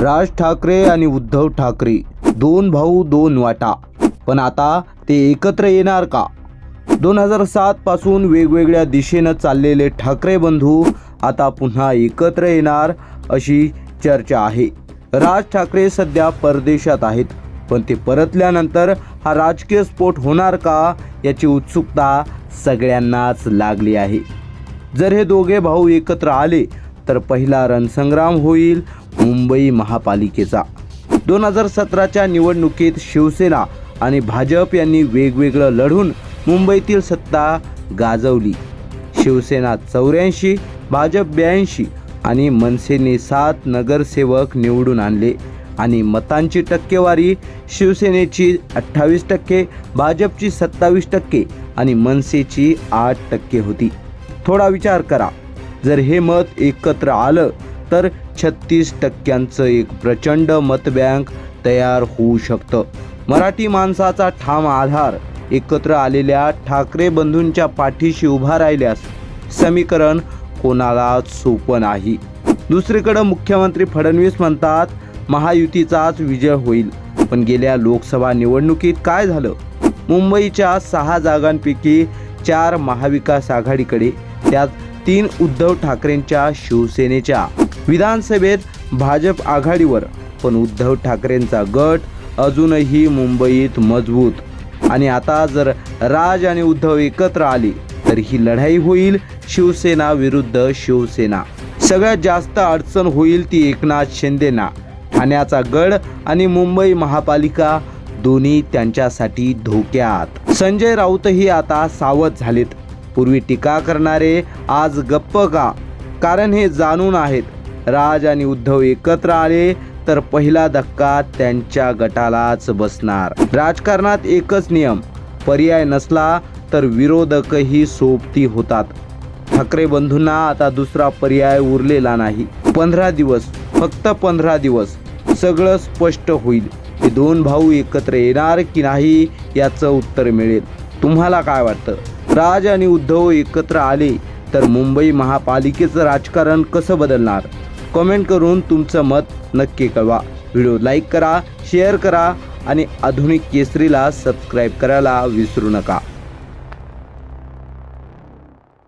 राज ठाकरे आणि उद्धव ठाकरे. दोन भाऊ दोन वाटा. पण आता ते एकत्र येणार का? दोन हजार सात पासून वेगवेगळ्या दिशेनं चाललेले ठाकरे बंधू आता पुन्हा एकत्र येणार अशी चर्चा आहे. राज ठाकरे सध्या परदेशात आहेत. पण ते परतल्यानंतर हा राजकीय स्फोट होणार का याची उत्सुकता सगळ्यांनाच लागली आहे. जर हे दोघे भाऊ एकत्र आले तर पहिला रणसंग्राम होईल मुंबई महापालिकेचा. दोन हजार सतराच्या निवडणुकीत शिवसेना आणि भाजप यांनी वेगवेगळं लढून मुंबईतील सत्ता गाजवली. शिवसेना चौऱ्याऐंशी भाजप ब्याऐंशी आणि मनसेने सात नगरसेवक निवडून आणले आणि मतांची टक्केवारी शिवसेनेची अठ्ठावीस टक्के भाजपची सत्तावीस टक्के आणि मनसेची आठ टक्के होती. थोडा विचार करा. जर हे मत एकत्र आलं तर छत्तीस टक्क्यांचं एक प्रचंड मतबँक तयार होऊ शकतं. मराठी माणसाचा ठाम आधार एकत्र आलेल्या ठाकरे बंधूंच्या पाठीशी उभा राहिल्यास समीकरण कोणालाच सोपं नाही. दुसरीकडं मुख्यमंत्री फडणवीस म्हणतात महायुतीचाच विजय होईल. पण गेल्या लोकसभा निवडणुकीत काय झालं? मुंबईच्या सहा जागांपैकी चार महाविकास आघाडीकडे त्यात तीन उद्धव ठाकरेंच्या शिवसेनेच्या. विधानसभेत भाजप आघाडीवर पण उद्धव ठाकरेंचा गट अजूनही मुंबईत मजबूत. आणि आता जर राज आणि उद्धव एकत्र आले तर ही लढाई होईल शिवसेना विरुद्ध शिवसेना. सगळ्यात जास्त अडचण होईल ती एकनाथ शिंदेना. ठाण्याचा गड आणि मुंबई महापालिका दोन्ही त्यांच्यासाठी धोक्यात. संजय राऊतही आता सावध झालेत. पूर्वी टीका करणारे आज गप्प का? कारण हे जाणून आहेत राज आणि उद्धव एकत्र आले तर पहिला धक्का त्यांच्या गटालाच बसणार. राजकारणात एकच नियम पर्याय नसला तर विरोधकही सोबती होतात. ठाकरे बंधूंना आता दुसरा पर्याय उरलेला नाही. पंधरा दिवस फक्त पंधरा दिवस सगळं स्पष्ट होईल. हे दोन भाऊ एकत्र येणार की नाही याचं उत्तर मिळेल. तुम्हाला काय वाटतं? राज आणि उद्धव एकत्र आले तर मुंबई महापालिकेचं राजकारण कसं बदलणार? कमेंट करून तुमचं मत नक्की कळवा. व्हिडिओ लाईक करा शेअर करा आणि आधुनिक केसरीला सबस्क्राईब करायला विसरू नका.